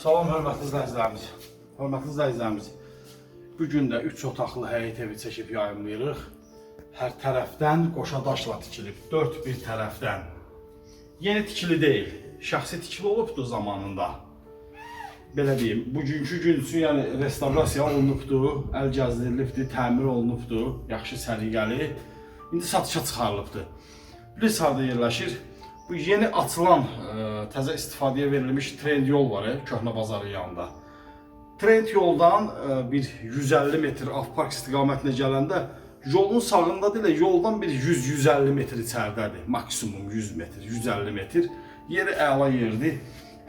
Salam hörmətli izləyicilərimiz. Hörmətli izləyicilərimiz. Bu gün də 3 otaqlı həyət evi çəkib yayımlayırıq. Hər tərəfdən qoşa daşla tikilib, 4 bir tərəfdən. Yeni tikili deyil, şəxsi tikili olubdu zamanında. Belə deyim, bugünkü gün üçün yəni restavrasiya olunubdu, əl gəzdirilibdi, təmir olunubdu, yaxşı səliqəli. İndi satışa çıxarılıbdı. Bilirsiniz harda yerləşir? Bu yeni açılan ə, təzə istifadəyə verilmiş trend yol var, e, köhnə bazarın yanında. Trend yoldan ə, bir 150 metr Avpark istiqamətinə gələndə yolun sağında deyil, yoldan bir 100-150 metr içəridədir. Maksimum 100 metr, 150 metr. Yeri əla yerdir.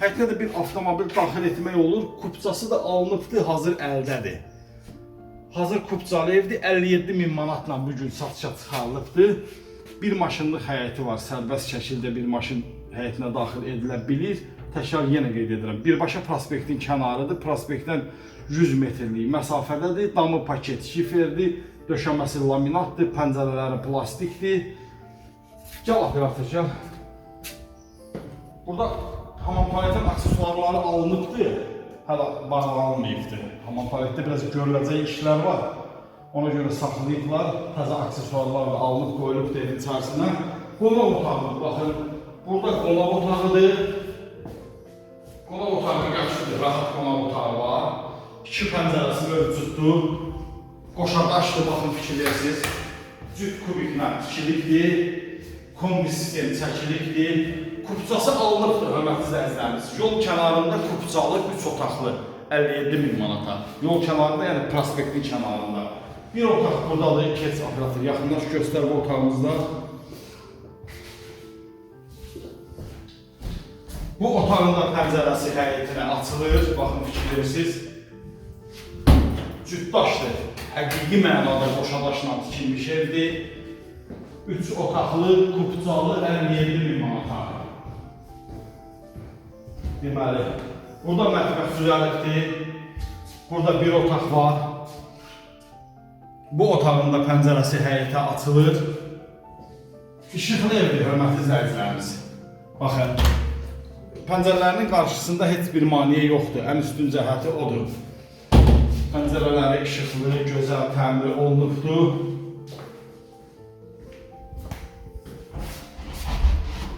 Hətta də bir avtomobil daxil etmək olur. Kupçası da alınıbdı, hazır əldədir. Hazır kupçalı evdir, 57 min manatla bu gün satışa çıxarılıbdı. Bir maşınlıq həyəti var, sərbəst şəkildə bir maşın həyətinə daxil edilə bilir. Təkrar yenə qeyd edirəm. Birbaşa prospektin kənarıdır. Prospektdən 100 metrlik məsafədədir. Damı paket şiferdir. Döşəməsi laminatdır, pəncərələri plastikdir. Gəl operator, gəl. Burada hamam paletin aksesuarları alınıbdı. Hələ bağlanmayıbdı. Hamam paletdə biraz görüləcək işlər var. Ona görə saxlayıblar. Təzə aksesuarlar da alınıb qoyulub evin içərisinə. Qonaq otağı, baxın. Burada qonaq otağıdır. Qonaq otağı yaxşıdır, rahat qonaq otağı var. İki pəncərəsi mövcuddur. Qoşadaşdır, baxın fikirləyirsiniz. Cüt kubiklə tikilikdir. Kombi sistemi çəkilibdir. Kupçası alınıbdır, hörmətli izləyicilərimiz. Yol kənarında kupçalı 3 otaqlı 57 min manata. Yol kənarında, yəni prospektin kənarında. Bir otaq buradadır, keç operator. Yaxınlaş göstər bu otağımızda. Bu otağın da pəncərəsi həyətinə açılır. Baxın fikirləyirsiniz. Cütdaşdır. Həqiqi mənada qoşadaşla tikilmiş evdir. 3 otaqlı, kupçalı 57 min manata. Deməli, burada mətbəx düzəlibdir. Burada bir otaq var. Bu otağın da pəncərəsi həyətə açılır. İşıqlı evdir, hörmətli izləyicilərimiz. Baxın, pəncərələrinin qarşısında heç bir maneə yoxdur. Ən üstün cəhəti odur. Pəncərələri işıqlı, gözəl təmir olunubdur.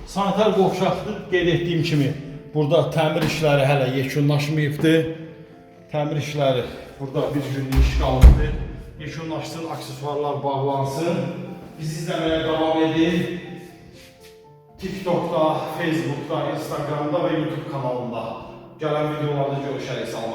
Sanitar qovşaqdır, qeyd etdiyim kimi. Burada təmir işləri hələ yekunlaşmayıbdır. Təmir işləri burada bir günlük iş qalıbdır. Yekunlaşsın, aksesuarlar bağlansın. Bizi izləməyə davam edin. TikTokda, Facebookda, Instagramda və YouTube kanalında gələn videolarda görüşərik. Olun.